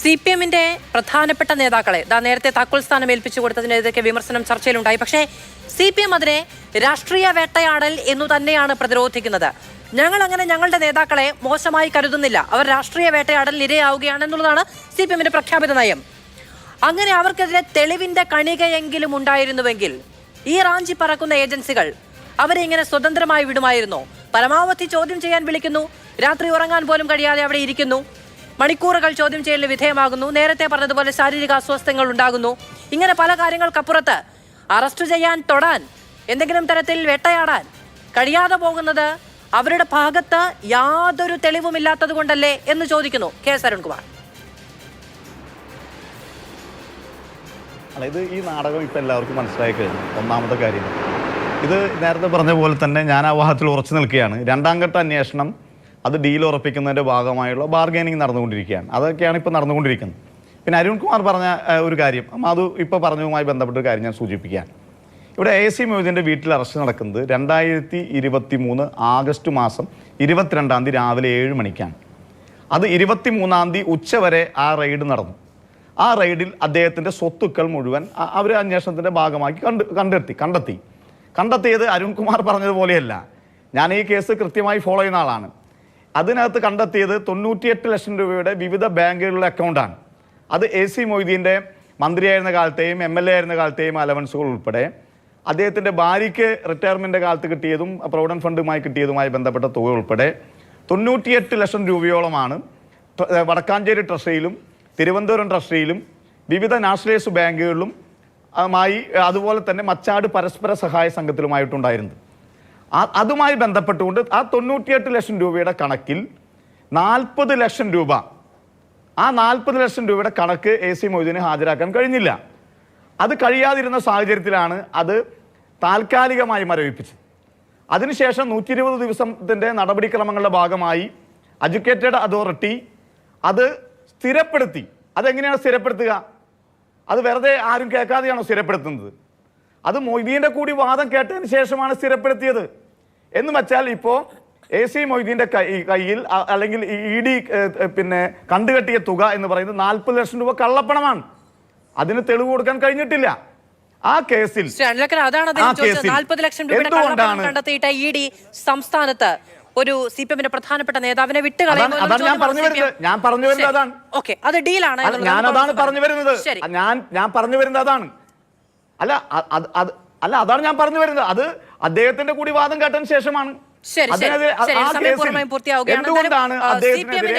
C P എമ്മിന്റെ പ്രധാനപ്പെട്ട നേതാക്കളെ ദാ നേരത്തെ താക്കോൽ സ്ഥാനം ഏൽപ്പിച്ചു കൊടുത്തതിനെതിരെ വിമർശനം ചർച്ചയിലുണ്ടായി. പക്ഷേ സി പി എം അതിനെ രാഷ്ട്രീയ വേട്ടയാടൽ എന്നു തന്നെയാണ് പ്രതിരോധിക്കുന്നത്. ഞങ്ങൾ അങ്ങനെ ഞങ്ങളുടെ നേതാക്കളെ മോശമായി കരുതുന്നില്ല. അവർ രാഷ്ട്രീയ വേട്ടയാടലിൽ ഇരയാവുകയാണെന്നുള്ളതാണ് സി പി എമ്മിന്റെ പ്രഖ്യാപിത നയം. അങ്ങനെ അവർക്കെതിരെ തെളിവിന്റെ കണികയെങ്കിലും ഉണ്ടായിരുന്നുവെങ്കിൽ ഈ റാഞ്ചി പറക്കുന്ന ഏജൻസികൾ അവരെ ഇങ്ങനെ സ്വതന്ത്രമായി വിടുമായിരുന്നോ. പരമാവധി ചോദ്യം ചെയ്യാൻ വിളിക്കുന്നു. രാത്രി ഉറങ്ങാൻ പോലും കഴിയാതെ അവിടെ ഇരിക്കുന്നു. മണിക്കൂറുകൾ ചോദ്യം ചെയ്യലിന് വിധേയമാകുന്നു. നേരത്തെ പറഞ്ഞതുപോലെ ശാരീരിക അസ്വസ്ഥങ്ങൾ ഉണ്ടാകുന്നു. ഇങ്ങനെ പല കാര്യങ്ങൾക്കപ്പുറത്ത് അറസ്റ്റ് ചെയ്യാൻ തൊടാൻ എന്തെങ്കിലും തരത്തിൽ വേട്ടയാടാൻ കഴിയാതെ പോകുന്നത് അവരുടെ ഭാഗത്ത് യാതൊരു തെളിവുമില്ലാത്തത് കൊണ്ടല്ലേ എന്ന് ചോദിക്കുന്നു കെ എസ് അരുൺകുമാർ. അതായത് ഈ നാടകം ഇപ്പം എല്ലാവർക്കും മനസ്സിലായി കഴിഞ്ഞു. ഒന്നാമത്തെ കാര്യം. ഇത് നേരത്തെ പറഞ്ഞ പോലെ തന്നെ ഞാൻ ആ വാഹത്തിൽ ഉറച്ചു നിൽക്കുകയാണ്. രണ്ടാം ഘട്ട അന്വേഷണം അത് ഡീൽ ഉറപ്പിക്കുന്നതിന്റെ ഭാഗമായുള്ള ബാർഗൈനിങ് നടന്നുകൊണ്ടിരിക്കുകയാണ്. അതൊക്കെയാണ് ഇപ്പോൾ നടന്നുകൊണ്ടിരിക്കുന്നത്. പിന്നെ അരുൺകുമാർ പറഞ്ഞ ഒരു കാര്യം. മാധു ഇപ്പോൾ പറഞ്ഞതുമായി ബന്ധപ്പെട്ട ഒരു കാര്യം ഞാൻ സൂചിപ്പിക്കാൻ ഇവിടെ എ സി മൊയ്തീന്റെ വീട്ടിൽ അറസ്റ്റ് നടക്കുന്നത് രണ്ടായിരത്തി ഇരുപത്തി മൂന്ന് ആഗസ്റ്റ് മാസം ഇരുപത്തിരണ്ടാം തീയതി രാവിലെ ഏഴ് മണിക്കാണ്. അത് ഇരുപത്തി മൂന്നാം തീയതി ഉച്ചവരെ ആ റെയ്ഡ് നടന്നു. ആ റെയ്ഡിൽ അദ്ദേഹത്തിന്റെ സ്വത്തുക്കൾ മുഴുവൻ അവർ അന്വേഷണത്തിന്റെ ഭാഗമാക്കി കണ്ട് കണ്ടെത്തി കണ്ടെത്തി. കണ്ടെത്തിയത് അരുൺകുമാർ പറഞ്ഞതുപോലെയല്ല. ഞാൻ ഈ കേസ് കൃത്യമായി ഫോളോ ചെയ്യുന്ന ആളാണ്. അതിനകത്ത് കണ്ടെത്തിയത് തൊണ്ണൂറ്റിയെട്ട് ലക്ഷം രൂപയുടെ വിവിധ ബാങ്കുകളിലെ അക്കൗണ്ടാണ്. അത് എ സി മൊയ്തീന്റെ മന്ത്രിയായിരുന്ന കാലത്തെയും എം എൽ എ ആയിരുന്ന കാലത്തെയും അലവൻസുകൾ ഉൾപ്പെടെ അദ്ദേഹത്തിന്റെ ഭാര്യയ്ക്ക് റിട്ടയർമെന്റ് കാലത്ത് കിട്ടിയതും പ്രൊവിഡന്റ് ഫണ്ടുമായി കിട്ടിയതുമായി ബന്ധപ്പെട്ട തുക ഉൾപ്പെടെ തൊണ്ണൂറ്റിയെട്ട് ലക്ഷം രൂപയോളമാണ് വടക്കാഞ്ചേരി ട്രഷറിയിലും തിരുവനന്തപുരം ട്രഷറിയിലും വിവിധ നാഷണലൈസ് ബാങ്കുകളിലും മായി അതുപോലെ തന്നെ മച്ചാട് പരസ്പര സഹായ സംഘത്തിലുമായിട്ടുണ്ടായിരുന്നത്. അതുമായി ബന്ധപ്പെട്ടുകൊണ്ട് ആ തൊണ്ണൂറ്റിയെട്ട് ലക്ഷം രൂപയുടെ കണക്കിൽ നാൽപ്പത് ലക്ഷം രൂപ ആ നാൽപ്പത് ലക്ഷം രൂപയുടെ കണക്ക് എ സി മൊയ്തീന് ഹാജരാക്കാൻ കഴിഞ്ഞില്ല. അത് കഴിയാതിരുന്ന സാഹചര്യത്തിലാണ് അത് താൽക്കാലികമായി മരവിപ്പിച്ചത്. അതിനുശേഷം നൂറ്റി ഇരുപത് ദിവസത്തിന്റെ നടപടിക്രമങ്ങളുടെ ഭാഗമായി എഡ്യൂക്കേറ്റഡ് അതോറിറ്റി അത് സ്ഥിരപ്പെടുത്തി. അതെങ്ങനെയാണ് സ്ഥിരപ്പെടുത്തുക? അത് വെറുതെ ആരും കേൾക്കാതെയാണോ സ്ഥിരപ്പെടുത്തുന്നത്? അത് മൊയ്തീന്റെ കൂടി വാദം കേട്ടതിന് ശേഷമാണ് സ്ഥിരപ്പെടുത്തിയത്. എന്ന് വെച്ചാൽ ഇപ്പോൾ എ സി മൊയ്തീന്റെ കൈ കയ്യിൽ അല്ലെങ്കിൽ ഇ ഡി പിന്നെ കണ്ടുകെട്ടിയ തുക എന്ന് പറയുന്നത് നാൽപ്പത് ലക്ഷം രൂപ കള്ളപ്പണമാണ്. അതിന് തെളിവ് കൊടുക്കാൻ കഴിഞ്ഞിട്ടില്ല. ആ കേസിൽ നാൽപ്പത് ലക്ഷം രൂപയുടെ എന്തുകൊണ്ടാണ് കള്ളപ്പണം കണ്ടെത്തിയിട്ട് ഇ ഡി സംസ്ഥാനത്ത് ഒരു സി പി എമ്മിന്റെ പ്രധാനപ്പെട്ട നേതാവിനെ അതാണ് ഞാൻ പറഞ്ഞു വരുന്നത്. ഞാൻ പറഞ്ഞു വരുന്നത് അതാണ്. ഓക്കെ അത് ഡീലാണ് പറഞ്ഞു വരുന്നത്. ഞാൻ ഞാൻ പറഞ്ഞു വരുന്നത് അതാണ്. അല്ല അത് അല്ല അതാണ് ഞാൻ പറഞ്ഞു വരുന്നത്. അത് അദ്ദേഹത്തിന്റെ കൂടി വാദം കേട്ടതിന് ശേഷമാണ്. എന്തുകൊണ്ടാണ് അദ്ദേഹത്തിനെതിരെ